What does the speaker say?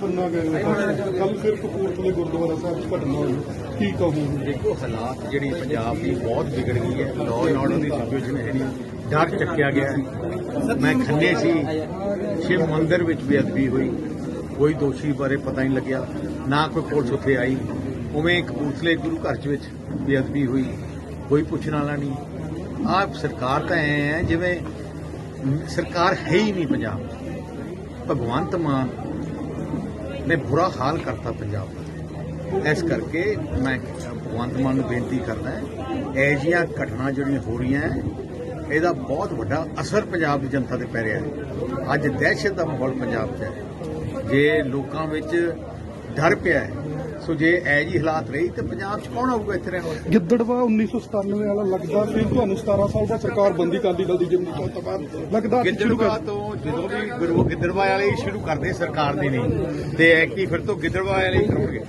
ਖੰਨਾ ਗਏ ਕੱਲ ਫਿਰ ਕਪੂਰਥਲੇ ਗੁਰਦੁਆਰਾ ਸਾਹਿਬ 'ਚ ਘਟਨਾ ਹੋਈ। ਕੀ ਕਹੋਗੇ ਦੇਖੋ, ਹਾਲਾਤ ਜਿਹੜੀ ਪੰਜਾਬ ਦੀ ਬਹੁਤ ਵਿਗੜ ਗਈ ਹੈ। ਲਾਅ ਐਂਡ ਆਰਡਰ ਦੀ ਸਿਚੁਏਸ਼ਨ ਹੈ ਡਰ ਚੱਕਿਆ ਗਿਆ ਮੈਂ ਖੰਨੇ ਸੀ। ਸ਼ਿਵ ਮੰਦਿਰ ਵਿੱਚ ਬੇਅਦਬੀ ਹੋਈ। ਕੋਈ ਦੋਸ਼ੀ ਬਾਰੇ ਪਤਾ ਨਹੀਂ ਲੱਗਿਆ। ਨਾ ਕੋਈ ਪੁਲਿਸ ਉੱਥੇ ਆਈ। ਉਵੇਂ ਕਪੂਰਥਲੇ ਗੁਰੂ ਘਰ ਚ ਵਿੱਚ ਬੇਅਦਬੀ ਹੋਈ। ਕੋਈ ਪੁੱਛਣ ਵਾਲਾ ਨਹੀਂ ਆਹ ਸਰਕਾਰ ਤਾਂ ਐ ਹੈ ਜਿਵੇਂ ਸਰਕਾਰ ਹੈ ਹੀ ਨਹੀਂ ਪੰਜਾਬ। ਭਗਵੰਤ ਮਾਨ ਨੇ ਬੁਰਾ ਹਾਲ ਕਰਤਾ ਪੰਜਾਬ ਦਾ। ਇਸ ਕਰਕੇ ਮੈਂ ਭਗਵੰਤ ਮਾਨ ਨੂੰ ਬੇਨਤੀ ਕਰਦਾ ਹੈ ਐਜੀਆਂ ਘਟਨਾ ਜਿਹੜੀਆਂ ਹੋ ਰਹੀਆਂ ਹੈ, ਇਹਦਾ ਬਹੁਤ ਵੱਡਾ ਅਸਰ ਪੰਜਾਬ ਦੀ ਜਨਤਾ ਤੇ ਪੈ ਰਿਹਾ ਹੈ। ਅੱਜ ਦਹਿਸ਼ਤ ਦਾ ਮਾਹੌਲ ਪੰਜਾਬ 'ਚ ਹੈ। ਜੇ ਲੋਕਾਂ ਵਿੱਚ ਡਰ ਪਿਆ ਹੈ ਸੋ ਜੇ ਐਜੀ ਹਾਲਾਤ ਰਹੀ ਤੇ ਪੰਜਾਬ 'ਚ ਕੌਣ ਆਊਗਾ ਇੱਥੇ ਰਹਿਣ ਵਾਸਤੇ ਗਿੱਦੜਵਾ 1997 ਵਾਲਾ ਲੱਗਦਾ ਫਿਰ ਤੁਹਾਨੂੰ 17 ਸਾਲ ਦਾ ਸਰਕਾਰ ਬੰਦੀ ਕਾਲੀ ਦਲ ਦੀ ਜਿੰਨੀ ਤੋਂ ਤੋਂ ਬਾਅਦ ਲੱਗਦਾ ਕਿ ਸ਼ੁਰੂ ਗਿੱਦੜਵਾ ਕਰ ਤੋਂ ਜਦੋਂ ਵੀ ਗੁਰੂ ਗਿੱਦੜਵਾ ਵਾਲੇ ਸ਼ੁਰੂ ਕਰਦੇ ਸਰਕਾਰ ਦੇ ਨਹੀਂ ਤੇ ਐਕਟੀ ਫਿਰ ਤੋਂ ਗਿੱਦੜਵਾ ਵਾਲੇ ਹੀ ਕਰਨਗੇ